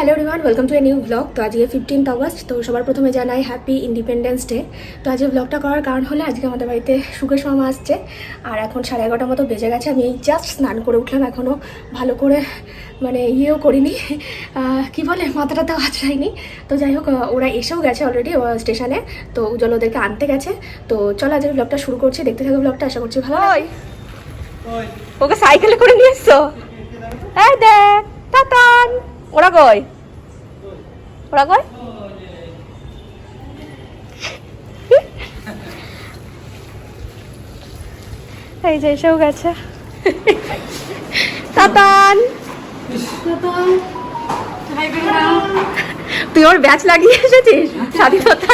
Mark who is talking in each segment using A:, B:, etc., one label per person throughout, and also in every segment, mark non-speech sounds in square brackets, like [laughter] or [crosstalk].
A: Hello everyone welcome to a new blog তো আজকে fifteenth August তো সবার প্রথমে জানাই হ্যাপি ইন্ডিপেন্ডেন্স ডে তো আজকে ব্লগটা করার কারণ হলে আজকে আমাদের বাড়িতে সুখেশ মামা আসছে। আর এখন সাড়ে এগারোটার মতো বেজে গেছে, আমি এই জাস্ট স্নান করে উঠলাম এখনও ভালো করে মানে ইয়েও করিনি। কি বলে, মাথাটা তো আছড়াইনি তো যাই হোক ওরা এসেও গেছে অলরেডি স্টেশনে। তো উজ্জ্বল ওদেরকে আনতে গেছে। তো চলো আজকে ব্লগটা শুরু করছি, দেখতে থাকো ব্লগটা আশা করছি ভালো।
B: ওকে সাইকেলে করে নিয়ে এসছো? এই দেখ ওরা কই ওরা কই এই যে এসেও গেছে। তাতান! তুই ওর ব্যাচ লাগিয়ে এসেছিস? স্বাধীনতা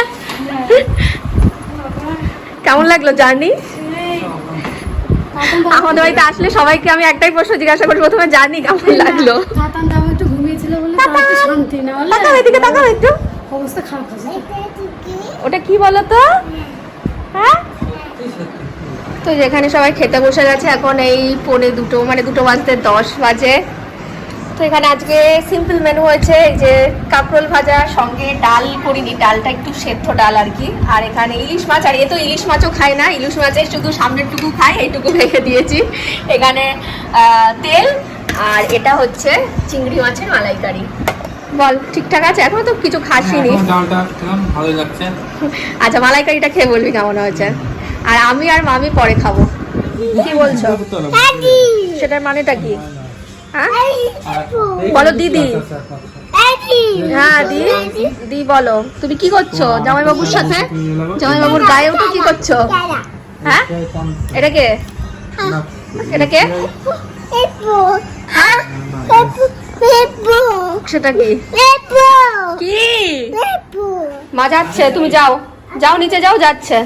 B: কেমন লাগল জার্নি? আমাদের বাড়িতে আসলে সবাইকে আমি একটাই প্রশ্ন জিজ্ঞাসা করি, প্রথমে জার্নি কেমন লাগল?
C: শান্তি না
B: তাকাও এদিকে তাকাও একটু।
C: অবস্থা খারাপ হয়েছে
B: ওটা কি বলো তো হ্যাঁ? তো যেখানে সবাই খেতে বসে গেছে এখন এই পৌনে দুটো মানে দুটো বাজতে দশ বাজে। তো এখানে আজকে সিম্পল মেনু হয়েছে এই যে কাঁকরোল ভাজা সঙ্গে ডাল করিনি ডালটা একটু সেদ্ধ ডাল আর কি। আর এখানে ইলিশ মাছ আর এ তো ইলিশ মাছও খায় না ইলিশ মাছের শুধু সামনের টুকু খায় এইটুকু রেখে দিয়েছি। এখানে তেল আর এটা হচ্ছে চিংড়ি মাছের মালাইকারি। বল ঠিকঠাক আছে? এখনও তো কিছু খাসিনি।
D: ভালোই লাগছে।
B: আচ্ছা মালাইকারিটা খেয়ে বলবি কেমন হয়েছে? আর আমি আর মামি পরে খাব। কি বলছো? সেটার মানেটা কি? হ্যাঁ? বলো দিদি। হ্যাঁ দি দি বলো। তুমি কি করছ? জামাইবাবুর সাথে? জামাইবাবুর গায়ে উঠে কি করছ? হ্যাঁ? এটা কে? এটা কে? হ্যাঁ? সেটা কি? কি? মা যাচ্ছে তুমি যাও। যাও নিচে যাও যাচ্ছে।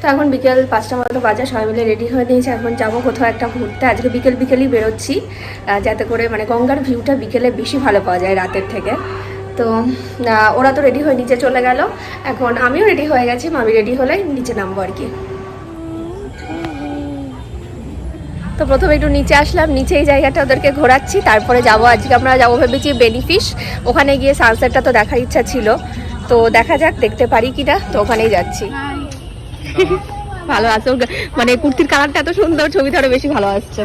B: তো এখন বিকেল পাঁচটা মতো বাজে সবাই মিলে রেডি হয়ে নিয়েছে। এখন যাব কোথাও একটা ঘুরতে। আজকে বিকেল বিকেলই বেরোচ্ছি যাতে করে মানে গঙ্গার ভিউটা বিকেলে বেশি ভালো পাওয়া যায় রাতের থেকে। তো ওরা তো রেডি হয়ে নিচে চলে গেল। এখন আমিও রেডি হয়ে গেছি মামি রেডি হলে নিচে নামবো আর কি। তো প্রথমে একটু নিচে আসলাম নিচে এই জায়গাটা ওদেরকে ঘোরাচ্ছি তারপরে যাব আজকে আমরা যাব ভেবেছি বেনিফিশ ওখানে গিয়ে সানসেটটা তো দেখার ইচ্ছা ছিল। তো দেখা যাক দেখতে পারি কিনা তো ওখানেই যাচ্ছি। [laughs] ভালো আছে? মানে কুর্তির কালারটা এত সুন্দর ছবিটা আরও বেশি ভালো আসছে।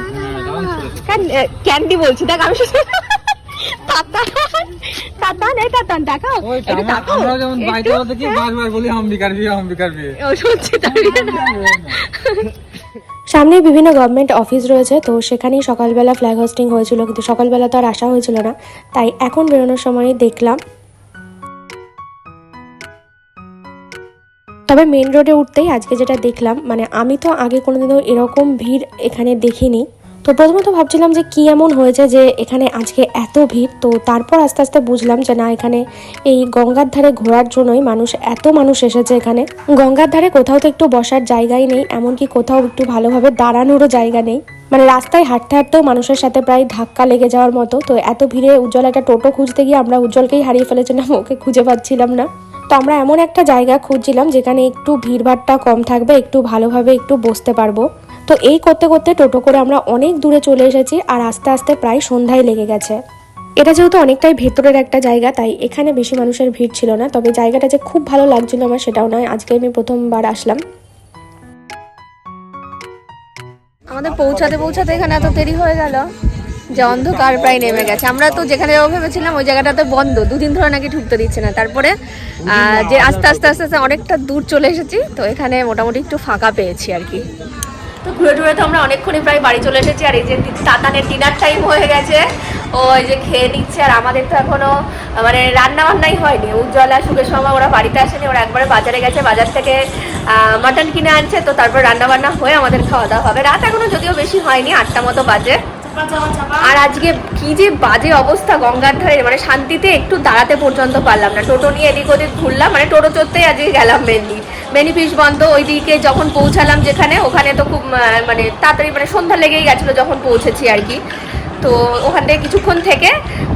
B: ক্যান্ডি বলছি দেখ আমি শুধু-
A: সামনে বিভিন্ন গভর্নমেন্ট অফিস রয়েছে, তো সেখানেই সকালবেলা ফ্ল্যাগ হোস্টিং হয়েছিল, কিন্তু সকালবেলা তো আর আসা হয়েছিল না। তাই এখন বেরোনোর সময় দেখলাম। তবে মেন রোডে উঠতেই আজকে যেটা দেখলাম মানে আমি তো আগে কোনোদিনও এরকম ভিড় এখানে দেখিনি। তো প্রথমে তো ভাবছিলাম যে কি এমন হয়েছে যে এখানে আজকে এত ভিড়, তো তারপর আস্তে আস্তে বুঝলাম যে না, এখানে এই গঙ্গার ধারে ঘোরার জন্যই মানুষ, এত মানুষ এসেছে এখানে। গঙ্গার ধারে কোথাও তো একটু বসার জায়গাই নেই, এমনকি কোথাও একটু ভালোভাবে দাঁড়ানোরও জায়গা নেই। মানে রাস্তায় হাঁটতে হাঁটতেও মানুষের সাথে প্রায় ধাক্কা লেগে যাওয়ার মতো, তো এত ভিড়ে উজ্জ্বল একটা টোটো খুঁজতে গিয়ে আমরা উজ্জ্বলকেই হারিয়ে ফেলেছিলাম, [laughs] ওকে খুঁজে পাচ্ছিলাম না। তো আমরা এমন একটা জায়গা খুঁজছিলাম যেখানে একটু ভিড়ভাড়টা কম থাকবে, একটু ভালোভাবে একটু বসতে পারব। তো এই করতে করতে টোটো করে আমরা অনেক দূরে চলে এসেছি আর আস্তে আস্তে প্রায় সন্ধ্যায় লেগে গেছে। এটা যেহেতু অনেকটাই ভেতরের একটা জায়গা, তাই এখানে বেশি মানুষের ভিড় ছিল না। তবে জায়গাটা যে খুব ভালো লাগছিল আমার সেটাও নয়। আজকে আমি প্রথমবার আসলাম।
B: আমাদের পৌঁছাতে পৌঁছাতে এখানে এত দেরি হয়ে গেল যে অন্ধকার প্রায় নেমে গেছে। আমরা তো যেখানে যাব ভেবেছিলাম ওই জায়গাটাতে বন্ধ। দুদিন ধরে নাকি ঢুকতে দিচ্ছে না। তারপরে যে আস্তে আস্তে আস্তে আস্তে অনেকটা দূর চলে এসেছি। তো এখানে মোটামুটি একটু ফাঁকা পেয়েছি আর কি। তো ঘুরে টুরে তো আমরা অনেকক্ষণই প্রায় বাড়ি চলে এসেছি, আর এই যে তাতানের ডিনার টাইম হয়ে গেছে। ও এই যে খেয়ে নিচ্ছে, আর আমাদের তো এখনও মানে রান্না বান্নাই হয়নি। উজ্জ্বলা সুখের সময় ওরা বাড়িতে আসেনি, ওরা একবারে বাজারে গেছে, বাজার থেকে মাটন কিনে আনছে, তো তারপর রান্না বান্না হয়ে আমাদের খাওয়া দাওয়া হবে। রাত এখনও যদিও বেশি হয়নি, আটটা মতো বাজে। আর আজকে কি যে বাজে অবস্থা গঙ্গার ধারে মানে শান্তিতে একটু দাঁড়াতে পর্যন্ত পারলাম না। টোটো নিয়ে এদিক ওদিক ঘুরলাম মানে টোটো চড়তেই আজকে গেলাম মেনলি বেনিফিস বন্ধ, ওইদিকে যখন পৌঁছালাম যেখানে, ওখানে তো খুব মানে তাড়াতাড়ি মানে সন্ধ্যা লেগেই গেছিল যখন পৌঁছেছি আর কি। তো ওখান থেকে কিছুক্ষণ থেকে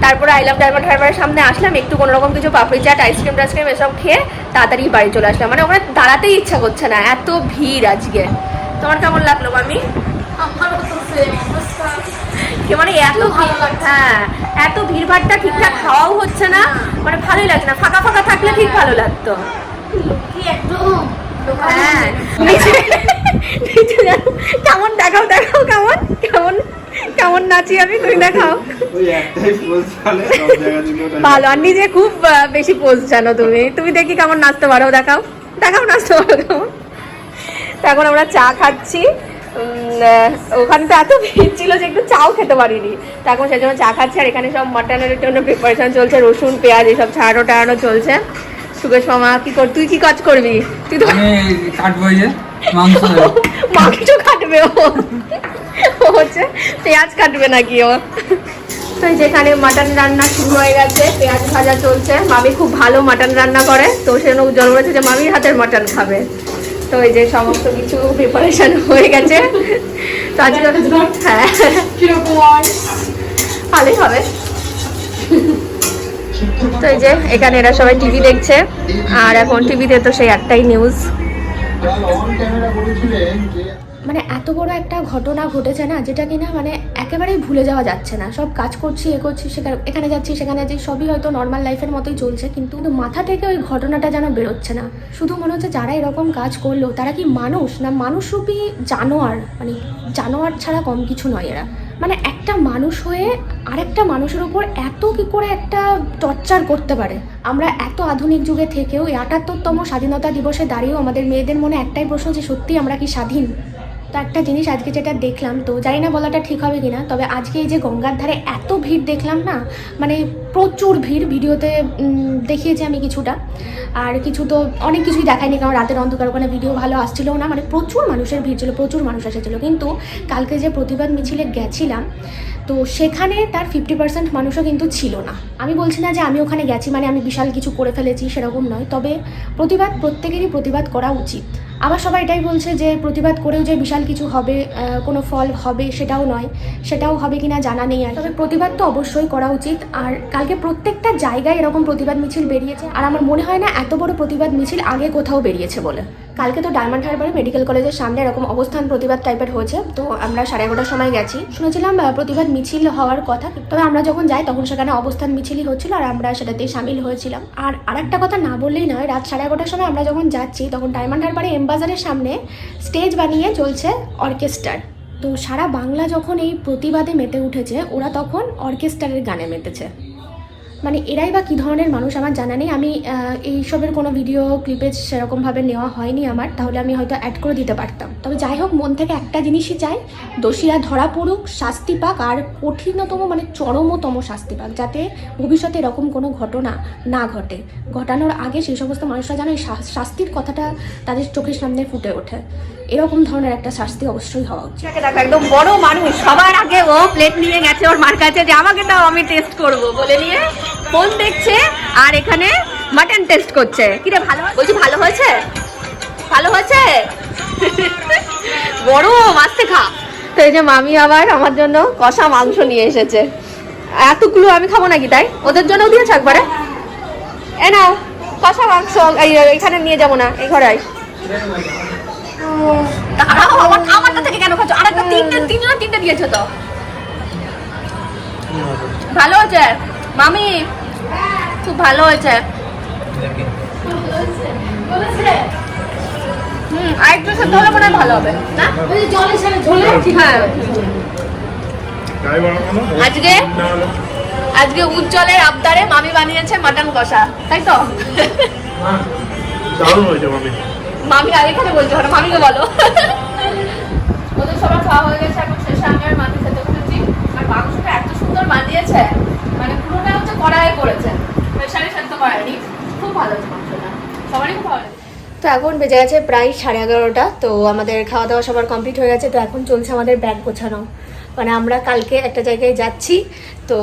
B: তারপরে আইলাম ড্রাইভার ড্রাইভারের সামনে আসলাম, একটু কোনো রকম কিছু পাপড়ি চাট আইসক্রিম টাইসক্রিম এসব খেয়ে তাড়াতাড়ি বাড়ি চলে আসলাম। মানে ওখানে দাঁড়াতেই ইচ্ছা করছে না, এত ভিড় আজকে। তোমার কেমন লাগল আমি
C: আমারও তো
B: মানে এত হ্যাঁ এত ভিড় ভাড়টা ঠিকঠাক খাওয়াও হচ্ছে না মানে ভালোই লাগছে না। ফাঁকা ফাঁকা থাকলে ঠিক ভালো লাগতো। হ্যাঁ। কেমন দেখাও দেখাও কেমন কেমন কেমন নাচি আমি তুমি দেখাও।
E: ওই একটাই পোজ চলে সব জায়গা দিলে ওটা
B: ভালো আর নিজে খুব বেশি পোজ জানো তুমি। তুমি দেখি কেমন নাচতে পারো দেখাও। দেখাও নাচতে পারো কেমন। তো এখন আমরা চা খাচ্ছি। উম, আহ, এত ভিড় ছিল যে একটু চাও খেতে পারিনি। তো এখন সেই জন্য চা খাচ্ছি আর এখানে সব মাটনের জন্য প্রিপারেশন চলছে রসুন পেঁয়াজ এসব ছাড়ানো টাড়ানো চলছে। সুকেশ মামা কি কর তুই কি কাজ করবি? তুই তো
D: কাটবো যে মাংস [laughs]
B: মা কিছু কাটবে ও। ও হচ্ছে পেঁয়াজ কাটবে নাকি ও? তো যেখানে মাটন রান্না শুরু হয়ে গেছে পেঁয়াজ ভাজা চলছে। মামি খুব ভালো মাটন রান্না করে তো সেজন্য উজ্জ্বল বলেছে যে মামির হাতের মাটন খাবে। তো এই যে সমস্ত কিছু প্রিপারেশন হয়ে গেছে। তো আজকে হ্যাঁ। ভালোই হবে। তো এই যে এখানে এরা সবাই টিভি দেখছে আর এখন টিভিতে তো সেই একটাই নিউজ
A: মানে এত বড় একটা ঘটনা ঘটেছে না, যেটা কিনা মানে একেবারেই ভুলে যাওয়া যাচ্ছে না। সব কাজ করছি, এ করছি, সেখানে, এখানে যাচ্ছি, সেখানে যাচ্ছি, সবই হয়তো নর্মাল লাইফের মতোই চলছে, কিন্তু মাথা থেকে ওই ঘটনাটা যেন বেরোচ্ছে না। শুধু মনে হচ্ছে যারা এরকম কাজ করল, তারা কি মানুষ না মানুষরূপী জানোয়ার? মানে জানোয়ার ছাড়া কম কিছু নয় এরা। মানে একটা মানুষ হয়ে আরেকটা মানুষের উপর এত কি করে একটা টর্চার করতে পারে? আমরা এত আধুনিক যুগে থেকেও এই আটাত্তরতম স্বাধীনতা দিবসে দাঁড়িয়েও আমাদের মেয়েদের মনে একটাই প্রশ্ন যে সত্যি আমরা কি স্বাধীন? তো একটা জিনিস আজকে যেটা দেখলাম, তো জানি না বলাটা ঠিক হবে কিনা, তবে আজকে এই যে গঙ্গার ধারে এত ভিড় দেখলাম না মানে প্রচুর ভিড়, ভিডিওতে দেখিয়েছি আমি কিছুটা, আর কিছু তো অনেক কিছুই দেখায়নি, কারণ রাতের অন্ধকার, ওখানে ভিডিও ভালো আসছিলও না মানে প্রচুর মানুষের ভিড় ছিল, প্রচুর মানুষ এসেছিল, কিন্তু কালকে যে প্রতিবাদ মিছিলে গেছিলাম, তো সেখানে তার ফিফটি পার্সেন্ট মানুষও কিন্তু ছিল না। আমি বলছি না যে আমি ওখানে গেছি মানে আমি বিশাল কিছু করে ফেলেছি, সেরকম নয়, তবে প্রতিবাদ, প্রত্যেকেরই প্রতিবাদ করা উচিত। আবার সবাই এটাই বলছে যে প্রতিবাদ করেও যে বিশাল কিছু হবে কোনো ফল হবে সেটাও নয়, সেটাও হবে কিনা জানা নেই আর তবে প্রতিবাদ তো অবশ্যই করা উচিত আর কালকে প্রত্যেকটা জায়গায় এরকম প্রতিবাদ মিছিল বেরিয়েছে আর আমার মনে হয় না এত বড় প্রতিবাদ মিছিল আগে কোথাও বেরিয়েছে বলে। কালকে তো ডায়মন্ড হারবারে মেডিকেল কলেজের সামনে এরকম অবস্থান প্রতিবাদ টাইপের হয়েছে, তো আমরা সাড়ে এগারোটার সময় গেছি। শুনেছিলাম প্রতিবাদ মিছিল হওয়ার কথা, তবে আমরা যখন যাই তখন সেখানে অবস্থান মিছিলই হচ্ছিল আর আমরা সেটাতে সামিল হয়েছিলাম। আর আরেকটা কথা না বললেই নয়, রাত সাড়ে এগারোটার সময় আমরা যখন যাচ্ছি তখন ডায়মন্ড হারবারে বাজারের সামনে স্টেজ বানিয়ে চলছে অর্কেস্ট্রার তো সারা বাংলা যখন এই প্রতিবাদে মেতে উঠেছে, ওরা তখন অর্কেস্ট্রারের গানে মেতেছে। মানে এরাই বা কী ধরনের মানুষ আমার জানা নেই। আমি এইসবের কোনো ভিডিও ক্লিপেজ সেরকমভাবে নেওয়া হয়নি আমার। তাহলে আমি হয়তো অ্যাড করে দিতে পারতাম। তবে যাই হোক, মন থেকে একটা জিনিসই চাই, দোষীরা ধরা পড়ুক, শাস্তি পাক, আর কঠিনতম মানে চরমতম শাস্তি পাক, যাতে ভবিষ্যতে এরকম কোনো ঘটনা না ঘটে। ঘটানোর আগে সেই সমস্ত মানুষরা যেন এই শাস্তির কথাটা তাদের চোখের সামনে ফুটে ওঠে। এরকম ধরনের একটা শাস্তি অবশ্যই হওয়া উচিত।
B: একদম বড় মানুষ। সবার আগে ও প্লেট নিয়ে গেছে, ওর মার কাছে যে, আমাকে দাও, আমি টেস্ট করব। বলে নিয়ে ফোন দেখছে? আর এখানে মাটন টেস্ট করছে। কি রে ভালো? বলছি, ভালো হয়েছে? ভালো হয়েছে? [laughs] বড় মাছতে খা। তো এই যে মামি আবার আমার জন্য কষা মাংস নিয়ে এসেছে। এতগুলো আমি খাব নাকি তাই? ওদের জন্যও দিয়েছে একবারে? এ নাও, কষা মাংস। এখানে নিয়ে যাব না, এই ঘরে কেন আর তিনটে তো? ভালো হয়েছে? মামি খুব ভালো হয়েছে। হুম আর একটু সেদ্ধ হলে মনে ভালো হবে না?
C: জলের সাথে ঝোলে
B: হ্যাঁ। আজকে? আজকে উজ্জ্বলের আবদারে মামি বানিয়েছে মাটন কষা তাই তো?
E: মামি।
B: আর এখানে বলতে পারো মামিকে বলো। ওদের সবার খাওয়া হয়ে গেছে এখন শেষে আমি আর মামি খেতে বসেছি। আর মাংসটা এত সুন্দর বানিয়েছে। মানে পুরোটা হচ্ছে কড়াইয়ে করেছে প্রেশারে সেদ্ধ করায়নি। খুব ভালো সবারই খুব ভালো তো এখন বেজে গেছে প্রায় সাড়ে এগারোটা, তো আমাদের খাওয়া দাওয়া সবার কমপ্লিট হয়ে গেছে। তো এখন চলছে আমাদের ব্যাগ গোছানো। মানে আমরা কালকে একটা জায়গায় যাচ্ছি। তো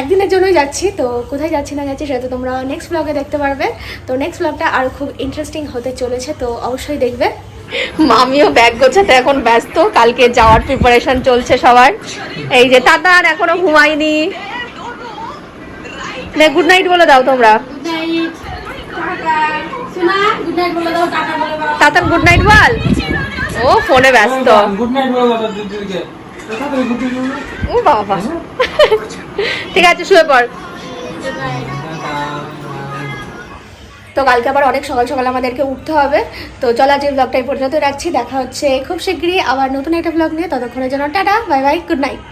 B: একদিনের জন্যই যাচ্ছি। তো কোথায় যাচ্ছি না যাচ্ছি সেটা তো তোমরা নেক্সট ব্লগে দেখতে পারবে। তো নেক্সট ব্লগটা আরও খুব ইন্টারেস্টিং হতে চলেছে, তো অবশ্যই দেখবে। মামিও ব্যাগ গোছাতে এখন ব্যস্ত। কালকে যাওয়ার প্রিপারেশন চলছে সবার। এই যে তাতার এখনও ঘুমায়নি। গুড নাইট বলে দাও তোমরা।
C: গুড নাইট শোনা গুড নাইট বলে দাও টাটা বলে দাও।
B: তাতার গুড নাইট বল। ও ফোনে ব্যস্ত।
D: গুড নাইট বলো দাদা দিদিকে।
A: ও বাবা। ঠিক আছে শুয়ে পড়। তো কালকে আবার অনেক সকাল সকাল আমাদেরকে উঠতে হবে। তো চলো আজকের ব্লগটা এই পর্যন্ত রাখছি। দেখা হচ্ছে খুব শীঘ্রই আবার নতুন একটা ব্লগ নিয়ে। ততক্ষণের জন্য tata bye bye good night